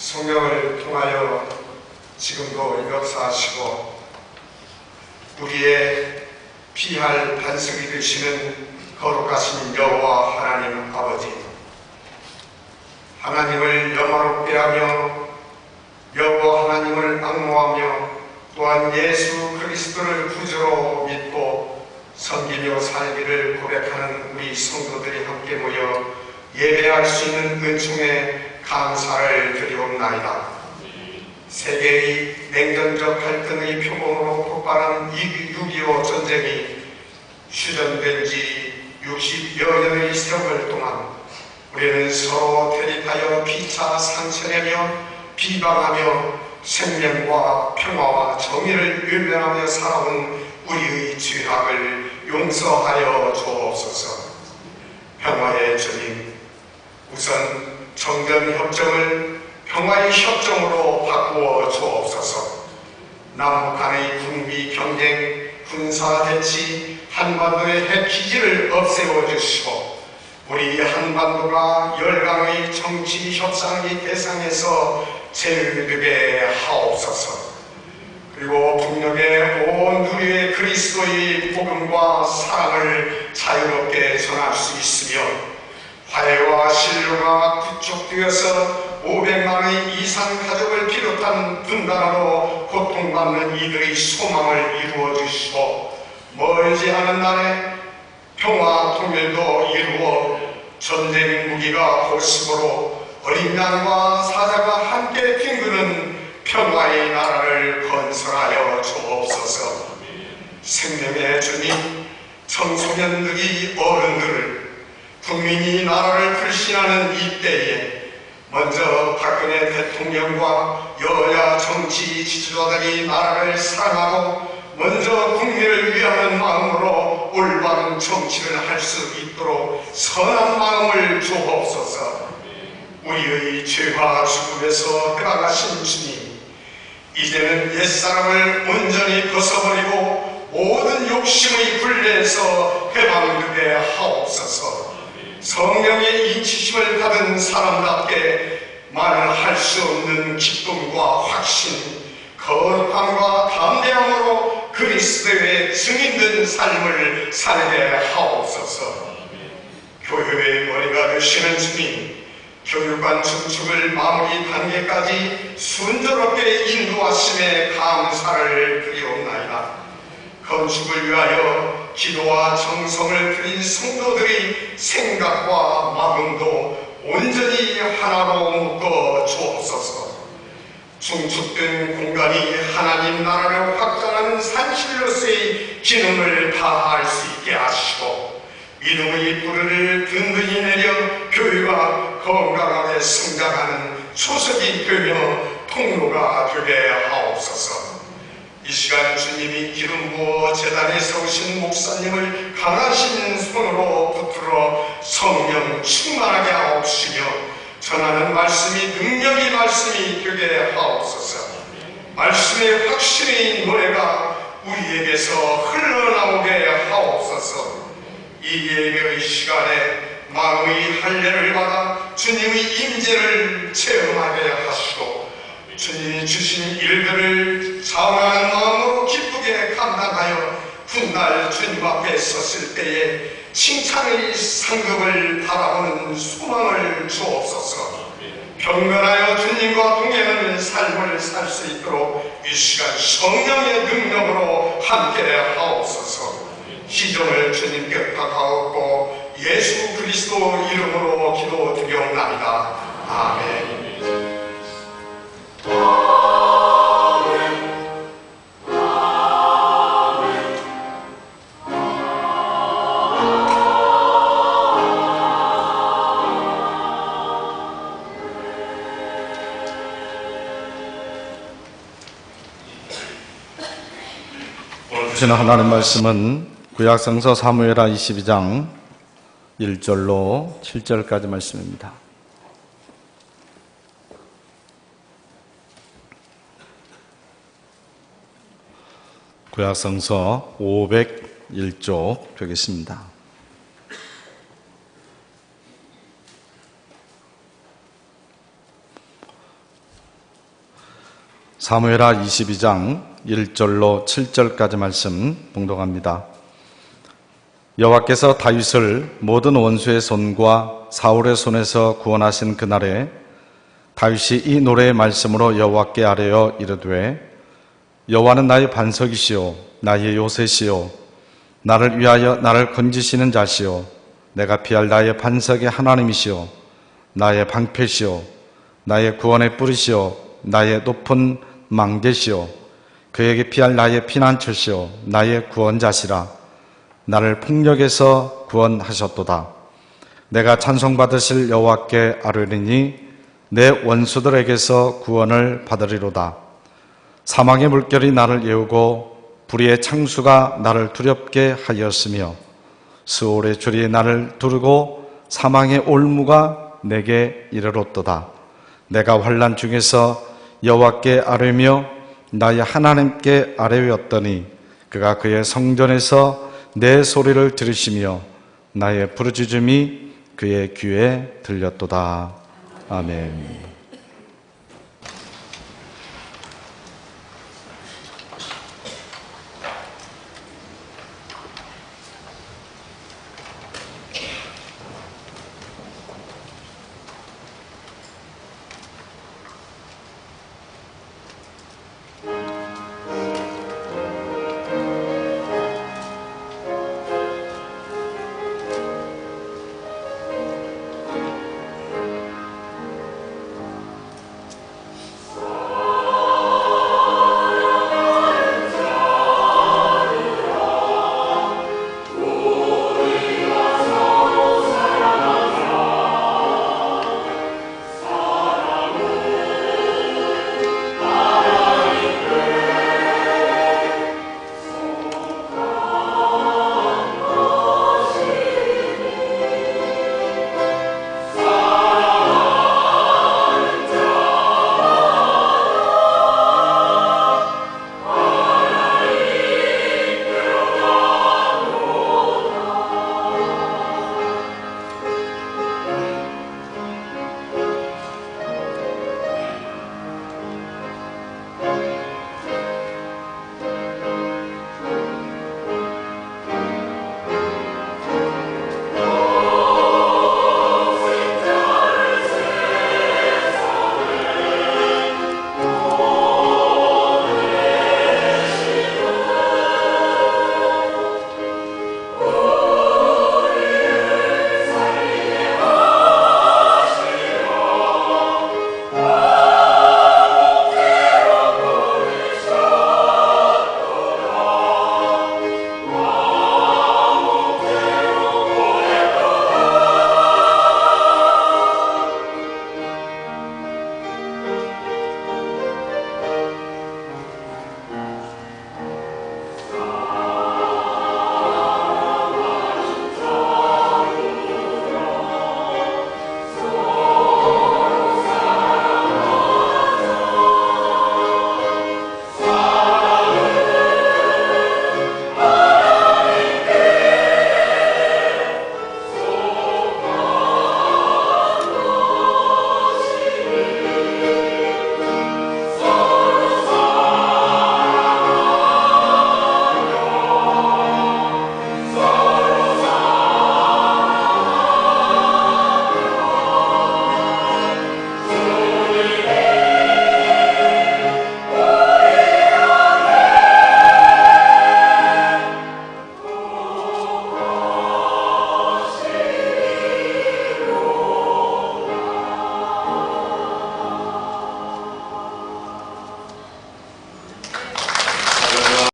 성령을 통하여 지금도 역사하시고 우리의 피할 반석이 되시는 거룩하신 여호와 하나님 아버지 하나님을 영화롭게 하며 여호와 하나님을 악모하며 또한 예수 그리스도를 구주로 믿고 섬기며 살기를 고백하는 우리 성도들이 함께 모여 예배할 수 있는 은총에 감사를 드리옵나이다. 세계의 냉전적 갈등의 표본으로 폭발한 6.25 전쟁이 휴전된 지 60여 년의 세월 동안 우리는 서로 대립하여 피차 상처내며 비방하며 생명과 평화와 정의를 외면하며 살아온 우리의 죄악을 용서하여 주옵소서. 평화의 주님, 우선 정전 협정을 평화의 협정으로 바꾸어 주옵소서. 남북 간의 군비 경쟁, 군사 대치, 한반도의 핵 기지를 없애어 주시고 우리 한반도가 열강의 정치 협상의 대상에서 제외되게 하옵소서. 그리고 북녘의 온 누리의 그리스도의 복음과 사랑을 자유롭게 전할 수 있으며 화해와 신뢰가 구축되어서 500만의 이상 가족을 비롯한 분단으로 고통받는 이들의 소망을 이루어 주시고 멀지 않은 날에 평화 통일도 이루어 전쟁 무기가 보습으로 어린 양과 사자가 함께 뒹구는 평화의 나라를 건설하여 주옵소서. 생명의 주님, 청소년들이 어른들을 국민이 나라를 불신하는 이때에 먼저 박근혜 대통령과 여야 정치 지도자들이 나라를 사랑하고 먼저 국민을 위하는 마음으로 올바른 정치를 할 수 있도록 선한 마음을 주옵소서. 우리의 죄와 죽음에서 돌아가신 주님, 이제는 옛사람을 온전히 벗어버리고 모든 욕심의 굴레에서 해방되게 하옵소서. 성령의 인치심을 받은 사람답게 말할 수 없는 기쁨과 확신, 거룩함과 담대함으로 그리스도의 증인된 삶을 살게 하옵소서. 교회의 머리가 되시는 주님, 교육관 중축을 마무리 단계까지 순조롭게 인도하심에 감사를 드리옵나이다. 건축을 위하여 기도와 정성을 드린 성도들의 생각과 마음도 온전히 하나로 묶어 주옵소서. 중축된 공간이 하나님 나라를 확장하는 산실로서의 기능을 다할 수 있게 하시고 믿음의 뿌리를 든든히 내려 교회가 건강하게 성장하는 초석이 되며 통로가 되게 하옵소서. 이 시간 주님이 기름 부어 재단에 세우신 목사님을 강하신 손으로 붙들어 성령 충만하게 하옵시며 전하는 말씀이 능력이 말씀이 되게 하옵소서. 말씀의 확신의 노래가 우리에게서 흘러나오게 하옵소서. 이 예배의 시간에 마음의 할례를 받아 주님의 임재를 체험하게 하시고 주님이 주신 일들을 사랑하는 마음으로 기쁘게 감당하여 훗날 주님 앞에 섰을 때에 칭찬의 상급을 바라보는 소망을 주옵소서. 경건하여 주님과 동행하는 삶을 살 수 있도록 이 시간 성령의 능력으로 함께 하옵소서. 시종을 주님께 부탁하옵고 예수 그리스도 이름으로 기도드리옵나이다. 아멘. 주시는 하나님 말씀은 구약성서 사무엘하 22장 1절로 7절까지 말씀입니다. 구약성서 501쪽 되겠습니다. 사무엘하 22장 1절로 7절까지 말씀 봉독합니다. 여호와께서 다윗을 모든 원수의 손과 사울의 손에서 구원하신 그날에 다윗이 이 노래의 말씀으로 여호와께 아뢰어 이르되 여호와는 나의 반석이시요 나의 요새시요. 나를 위하여 나를 건지시는 자시요. 내가 피할 나의 반석의 하나님이시요. 나의 방패시요. 나의 구원의 뿌리시요. 나의 높은 망대시요. 그에게 피할 나의 피난처시요. 나의 구원자시라. 나를 폭력에서 구원하셨도다. 내가 찬송받으실 여호와께 아뢰리니 내 원수들에게서 구원을 받으리로다 사망의 물결이 나를 예우고 불의의 창수가 나를 두렵게 하였으며 스올의 줄이 나를 두르고 사망의 올무가 내게 이르렀도다. 내가 환란 중에서 여호와께 아뢰며 나의 하나님께 아뢰었더니 그가 그의 성전에서 내 소리를 들으시며 나의 부르짖음이 그의 귀에 들렸도다. 아멘.